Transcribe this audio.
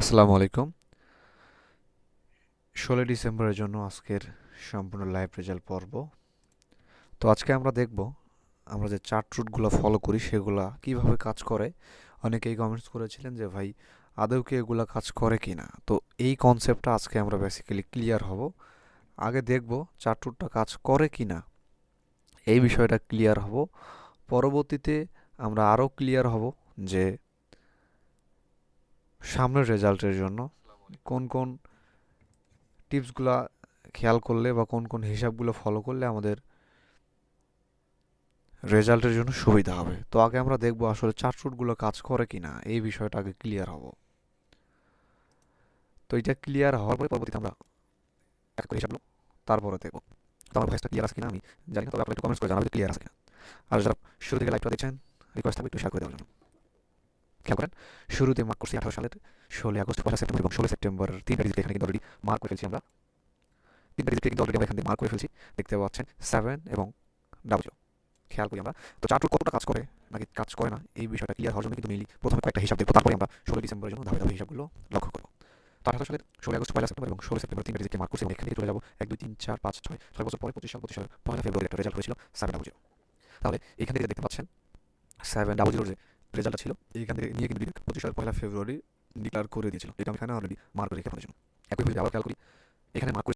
আসসালামু আলাইকুম। ষোলোই ডিসেম্বরের জন্য আজকের সম্পূর্ণ লাইভ রেজাল্ট পর্ব। তো আজকে আমরা দেখব, আমরা যে চার্ট রুটগুলো ফলো করি সেগুলা কীভাবে কাজ করে। অনেকেই কমেন্টস করেছিলেন যে, ভাই, আদৌ কি এগুলা কাজ করে কি না তো এই কনসেপ্টটা আজকে আমরা বেসিক্যালি ক্লিয়ার হব। আগে দেখব চার্ট রুটটা কাজ করে কি না এই বিষয়টা ক্লিয়ার হব। পরবর্তীতে আমরা আরও ক্লিয়ার হব যে সামনের রেজাল্টের জন্য কোন কোন টিপসগুলা খেয়াল করলে বা কোন কোন হিসাবগুলো ফলো করলে আমাদের রেজাল্টের জন্য সুবিধা হবে? তো আগে আমরা দেখব আসলে চার্ট রুটগুলো কাজ করে কি না এই বিষয়টা আগে ক্লিয়ার হব। তো এটা ক্লিয়ার হওয়ার পরে পরবর্তীতে আমরা এক করে তারপরে দেখব। তো আমার ভয়েসটা ক্লিয়ার আছে কিনা আমি জানি না, তবে আপনারা একটু কমেন্টস করে জানাবেন ক্লিয়ার আছে কিনা। আর যারা শুরু থেকে লাইভটা দেখছেন রিকোয়েস্ট থাকবে একটু শেয়ার করে দেওয়ার জন্য। খেয়াল করেন, শুরুতে মার্ক করছি আঠারো সালের ষোলোই আগস্ট, পয়লা সেপ্টেম্বর এবং ষোলো সেপ্টেম্বর তিনটা ডিজিট এখানে কিন্তু অলরেডি মার্ক করে ফেলছি আমরা। তিনটা ডিজিট কিন্তু অলরেডি এখান থেকে মার্ক করে ফেলছি, দেখতে পাচ্ছেন সেভেন এবং ডাবল খেয়াল করি আমরা। তো চার্ট কতটা কাজ করে, নাকি কাজ করে না, এই বিষয়টা ক্লিয়ার হওয়ার জন্য কিন্তু মেইনলি প্রথমে কয়েকটা হিসাব দেখব, তারপরে আমরা ষোলো ডিসেম্বরের জন্য ধাপে ধাপে হিসাবগুলো লক্ষ্য করব। তো আঠারো সালের ষোলো আগস্ট, পয়লা সেপ্টেম্বর এবং ষোলো সেপ্টেম্বর তিনটা ডিজিটকে মার্ক করছি এখান থেকে চলে যাব, এক, দুই, তিন, চার, পাঁচ, ছয় ছয় বছর পরে পঁচিশ সাল, পঁচিশ সালের পয়লা ফেব্রুয়ারি একটা রেজাল্ট হয়েছিল সেভেন ডাবল জিরো তাহলে এখান থেকে দেখতে পাচ্ছেন সেভেন ডাবল জিরোর যে রেজাল্টটা ছিল এইখান থেকে নিয়ে কিন্তু ডিরেক্ট পঁচিশ পয়লা ফেব্রুয়ারি ডিক্লার করে দিয়েছিল। এটা আমি এখানে অলরেডি মার্ক রেখে ফেলেছিলাম একইভাবে আবার খেয়াল করি। এখানে মার্ক